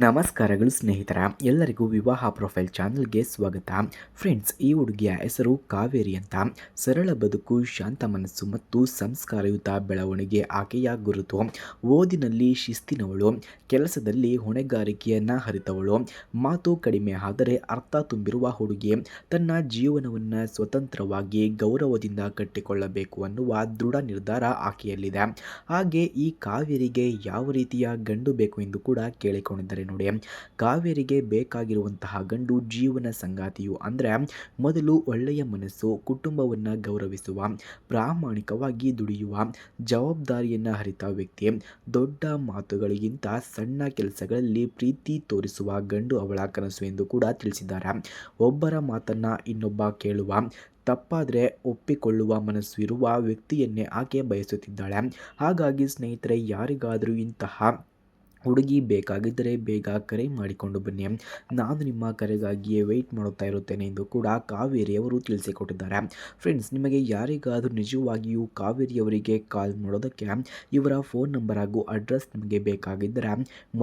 ನಮಸ್ಕಾರಗಳು ಸ್ನೇಹಿತರ, ಎಲ್ಲರಿಗೂ ವಿವಾಹ ಪ್ರೊಫೈಲ್ ಚಾನಲ್ಗೆ ಸ್ವಾಗತ. ಫ್ರೆಂಡ್ಸ್, ಈ ಹುಡುಗಿಯ ಹೆಸರು ಕಾವೇರಿ ಅಂತ. ಸರಳ ಬದುಕು, ಶಾಂತ ಮನಸ್ಸು ಮತ್ತು ಸಂಸ್ಕಾರಯುತ ಬೆಳವಣಿಗೆ ಆಕೆಯ ಗುರುತು. ಓದಿನಲ್ಲಿ ಶಿಸ್ತಿನವಳು, ಕೆಲಸದಲ್ಲಿ ಹೊಣೆಗಾರಿಕೆಯನ್ನು ಹರಿತವಳು. ಮಾತು ಕಡಿಮೆ ಆದರೆ ಅರ್ಥ ತುಂಬಿರುವ ಹುಡುಗಿ. ತನ್ನ ಜೀವನವನ್ನು ಸ್ವತಂತ್ರವಾಗಿ ಗೌರವದಿಂದ ಕಟ್ಟಿಕೊಳ್ಳಬೇಕು ಅನ್ನುವ ದೃಢ ನಿರ್ಧಾರ ಆಕೆಯಲ್ಲಿದೆ. ಹಾಗೆ ಈ ಕಾವೇರಿಗೆ ಯಾವ ರೀತಿಯ ಗಂಡು ಬೇಕು ಎಂದು ಕೂಡ ಕೇಳಿಕೊಂಡಿದ್ದಾರೆ ನೋಡಿ. ಕಾವೇರಿಗೆ ಬೇಕಾಗಿರುವಂತಹ ಗಂಡು ಜೀವನ ಸಂಗಾತಿಯು ಅಂದರೆ ಮೊದಲು ಒಳ್ಳೆಯ ಮನಸ್ಸು, ಕುಟುಂಬವನ್ನು ಗೌರವಿಸುವ, ಪ್ರಾಮಾಣಿಕವಾಗಿ ದುಡಿಯುವ, ಜವಾಬ್ದಾರಿಯನ್ನು ಹರಿತ ವ್ಯಕ್ತಿ. ದೊಡ್ಡ ಮಾತುಗಳಿಗಿಂತ ಸಣ್ಣ ಕೆಲಸಗಳಲ್ಲಿ ಪ್ರೀತಿ ತೋರಿಸುವ ಗಂಡು ಅವಳ ಕನಸು ಎಂದು ಕೂಡ ತಿಳಿಸಿದ್ದಾರೆ. ಒಬ್ಬರ ಮಾತನ್ನ ಇನ್ನೊಬ್ಬ ಕೇಳುವ, ತಪ್ಪಾದರೆ ಒಪ್ಪಿಕೊಳ್ಳುವ ಮನಸ್ಸು ಇರುವ ವ್ಯಕ್ತಿಯನ್ನೇ ಆಕೆ ಬಯಸುತ್ತಿದ್ದಾಳೆ. ಹಾಗಾಗಿ ಸ್ನೇಹಿತರೆ, ಯಾರಿಗಾದರೂ ಇಂತಹ ಹುಡುಗಿ ಬೇಕಾಗಿದ್ದರೆ ಬೇಗ ಕರೆ ಮಾಡಿಕೊಂಡು ಬನ್ನಿ. ನಾನು ನಿಮ್ಮ ಕರೆಗಾಗಿಯೇ ವೆಯ್ಟ್ ಮಾಡುತ್ತಾ ಇರುತ್ತೇನೆ ಎಂದು ಕೂಡ ಕಾವೇರಿಯವರು ತಿಳಿಸಿಕೊಟ್ಟಿದ್ದಾರೆ. ಫ್ರೆಂಡ್ಸ್ ನಿಮಗೆ ಯಾರಿಗಾದರೂ ನಿಜವಾಗಿಯೂ ಕಾವೇರಿಯವರಿಗೆ ಕಾಲ್ ಮಾಡೋದಕ್ಕೆ ಇವರ ಫೋನ್ ನಂಬರ್ ಹಾಗೂ ಅಡ್ರೆಸ್ ನಿಮಗೆ ಬೇಕಾಗಿದ್ದರೆ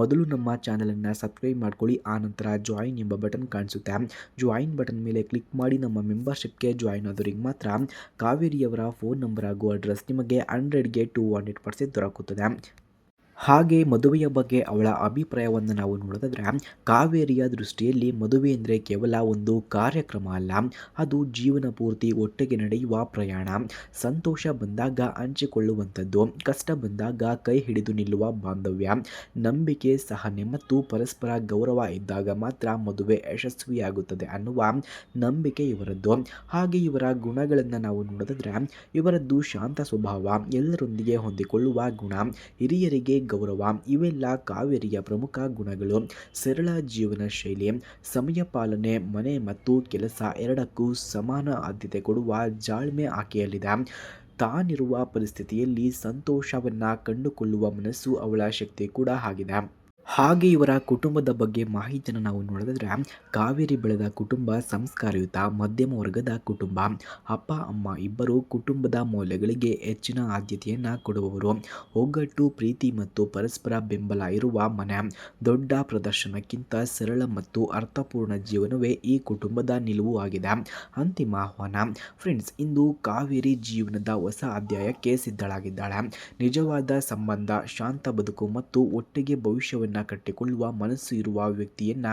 ಮೊದಲು ನಮ್ಮ ಚಾನಲನ್ನು ಸಬ್ಸ್ಕ್ರೈಬ್ ಮಾಡ್ಕೊಳ್ಳಿ ಆನಂತರ ಜಾಯಿನ್ ಎಂಬ ಬಟನ್ ಕಾಣಿಸುತ್ತೆ. ಜಾಯಿನ್ ಬಟನ್ ಮೇಲೆ ಕ್ಲಿಕ್ ಮಾಡಿ ನಮ್ಮ ಮೆಂಬರ್ಶಿಪ್ಗೆ ಜಾಯಿನ್ ಆದವರಿಗೆ ಮಾತ್ರ ಕಾವೇರಿಯವರ ಫೋನ್ ನಂಬರ್ ಹಾಗೂ ಅಡ್ರೆಸ್ ನಿಮಗೆ ಹಂಡ್ರೆಡ್ಗೆ ಟು ಹಂಡ್ರೆಡ್ ಪರ್ಸೆಂಟ್ ದೊರಕುತ್ತದೆ. ಹಾಗೆ ಮದುವೆಯ ಬಗ್ಗೆ ಅವಳ ಅಭಿಪ್ರಾಯವನ್ನು ನಾವು ನೋಡೋದಾದರೆ ಕಾವೇರಿಯ ದೃಷ್ಟಿಯಲ್ಲಿ ಮದುವೆ ಅಂದರೆ ಕೇವಲ ಒಂದು ಕಾರ್ಯಕ್ರಮ ಅಲ್ಲ. ಅದು ಜೀವನ ಪೂರ್ತಿ ಒಟ್ಟಿಗೆ ನಡೆಯುವ ಪ್ರಯಾಣ. ಸಂತೋಷ ಬಂದಾಗ ಹಂಚಿಕೊಳ್ಳುವಂಥದ್ದು, ಕಷ್ಟ ಬಂದಾಗ ಕೈ ಹಿಡಿದು ನಿಲ್ಲುವ ಬಾಂಧವ್ಯ. ನಂಬಿಕೆ, ಸಹನೆ ಮತ್ತು ಪರಸ್ಪರ ಗೌರವ ಇದ್ದಾಗ ಮಾತ್ರ ಮದುವೆ ಯಶಸ್ವಿಯಾಗುತ್ತದೆ ಅನ್ನುವ ನಂಬಿಕೆ ಇವರದ್ದು. ಹಾಗೆ ಇವರ ಗುಣಗಳನ್ನು ನಾವು ನೋಡಿದ್ರೆ, ಇವರದ್ದು ಶಾಂತ ಸ್ವಭಾವ ಎಲ್ಲರೊಂದಿಗೆ ಹೊಂದಿಕೊಳ್ಳುವ ಗುಣ, ಹಿರಿಯರಿಗೆ ಗೌರವ, ಇವೆಲ್ಲ ಕಾವೇರಿಯ ಪ್ರಮುಖ ಗುಣಗಳು. ಸರಳ ಜೀವನ ಶೈಲಿ, ಸಮಯ ಪಾಲನೆ, ಮನೆ ಮತ್ತು ಕೆಲಸ ಎರಡಕ್ಕೂ ಸಮಾನ ಆದ್ಯತೆ ಕೊಡುವ ಜಾಳ್ಮೆ ಆಕೆಯಲ್ಲಿದೆ. ತಾನಿರುವ ಪರಿಸ್ಥಿತಿಯಲ್ಲಿ ಸಂತೋಷವನ್ನು ಕಂಡುಕೊಳ್ಳುವ ಮನಸ್ಸು ಅವಳ ಶಕ್ತಿ ಕೂಡ ಆಗಿದೆ. ಹಾಗೆ ಇವರ ಕುಟುಂಬದ ಬಗ್ಗೆ ಮಾಹಿತಿಯನ್ನು ನಾವು ನೋಡಿದ್ರೆ ಕಾವೇರಿ ಬೆಳೆದ ಕುಟುಂಬ, ಸಂಸ್ಕಾರಯುತ ಮಧ್ಯಮ ವರ್ಗದ ಕುಟುಂಬ. ಅಪ್ಪ, ಅಮ್ಮ ಇಬ್ಬರು ಕುಟುಂಬದ ಮೌಲ್ಯಗಳಿಗೆ ಹೆಚ್ಚಿನ ಆದ್ಯತೆಯನ್ನು ಕೊಡುವವರು. ಒಗ್ಗಟ್ಟು, ಪ್ರೀತಿ ಮತ್ತು ಪರಸ್ಪರ ಬೆಂಬಲ ಇರುವ ಮನೆ. ದೊಡ್ಡ ಪ್ರದರ್ಶನಕ್ಕಿಂತ ಸರಳ ಮತ್ತು ಅರ್ಥಪೂರ್ಣ ಜೀವನವೇ ಈ ಕುಟುಂಬದ ನಿಲುವು ಆಗಿದೆ. ಅಂತಿಮ ಆಹ್ವಾನ. ಫ್ರೆಂಡ್ಸ್, ಇಂದು ಕಾವೇರಿ ಜೀವನದ ಹೊಸ ಅಧ್ಯಾಯಕ್ಕೆ ಸಿದ್ಧಳಾಗಿದ್ದಾಳೆ. ನಿಜವಾದ ಸಂಬಂಧ, ಶಾಂತ ಬದುಕು ಮತ್ತು ಒಟ್ಟಿಗೆ ಭವಿಷ್ಯವನ್ನು ಕಟ್ಟಿಕೊಳ್ಳುವ ಮನಸ್ಸು ಇರುವ ವ್ಯಕ್ತಿಯನ್ನ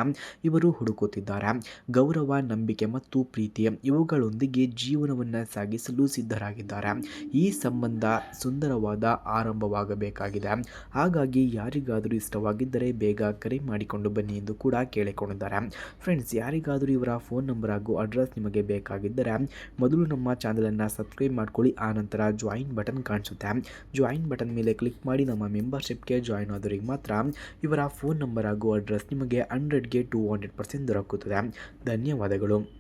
ಇವರು ಹುಡುಕುತ್ತಿದ್ದಾರೆ. ಗೌರವ, ನಂಬಿಕೆ ಮತ್ತು ಪ್ರೀತಿ ಇವುಗಳೊಂದಿಗೆ ಜೀವನವನ್ನ ಸಾಗಿಸಲು ಸಿದ್ಧರಾಗಿದ್ದಾರೆ. ಈ ಸಂಬಂಧ ಸುಂದರವಾದ ಆರಂಭವಾಗಬೇಕಾಗಿದೆ. ಹಾಗಾಗಿ ಯಾರಿಗಾದರೂ ಇಷ್ಟವಾಗಿದ್ದರೆ ಬೇಗ ಕರೆ ಮಾಡಿಕೊಂಡು ಬನ್ನಿ ಎಂದು ಕೂಡ ಕೇಳಿಕೊಂಡಿದ್ದಾರೆ. ಫ್ರೆಂಡ್ಸ್ ಯಾರಿಗಾದರೂ ಇವರ ಫೋನ್ ನಂಬರ್ ಹಾಗೂ ಅಡ್ರೆಸ್ ನಿಮಗೆ ಬೇಕಾಗಿದ್ದರೆ ಮೊದಲು ನಮ್ಮ ಚಾನಲನ್ನು ಸಬ್ಸ್ಕ್ರೈಬ್ ಮಾಡ್ಕೊಳ್ಳಿ. ಆನಂತರ ಜಾಯಿನ್ ಬಟನ್ ಕಾಣಿಸುತ್ತೆ. ಜಾಯಿನ್ ಬಟನ್ ಮೇಲೆ ಕ್ಲಿಕ್ ಮಾಡಿ ನಮ್ಮ ಮೆಂಬರ್ಶಿಪ್ಗೆ ಜಾಯಿನ್ ಆದವರಿಗೆ ಮಾತ್ರ ಇವರ ಫೋನ್ ನಂಬರ್ ಹಾಗೂ ಅಡ್ರೆಸ್ ನಿಮಗೆ ಹಂಡ್ರೆಡ್ಗೆ ಟು ಹಂಡ್ರೆಡ್ ಪರ್ಸೆಂಟ್ ದೊರಕುತ್ತದೆ. ಧನ್ಯವಾದಗಳು.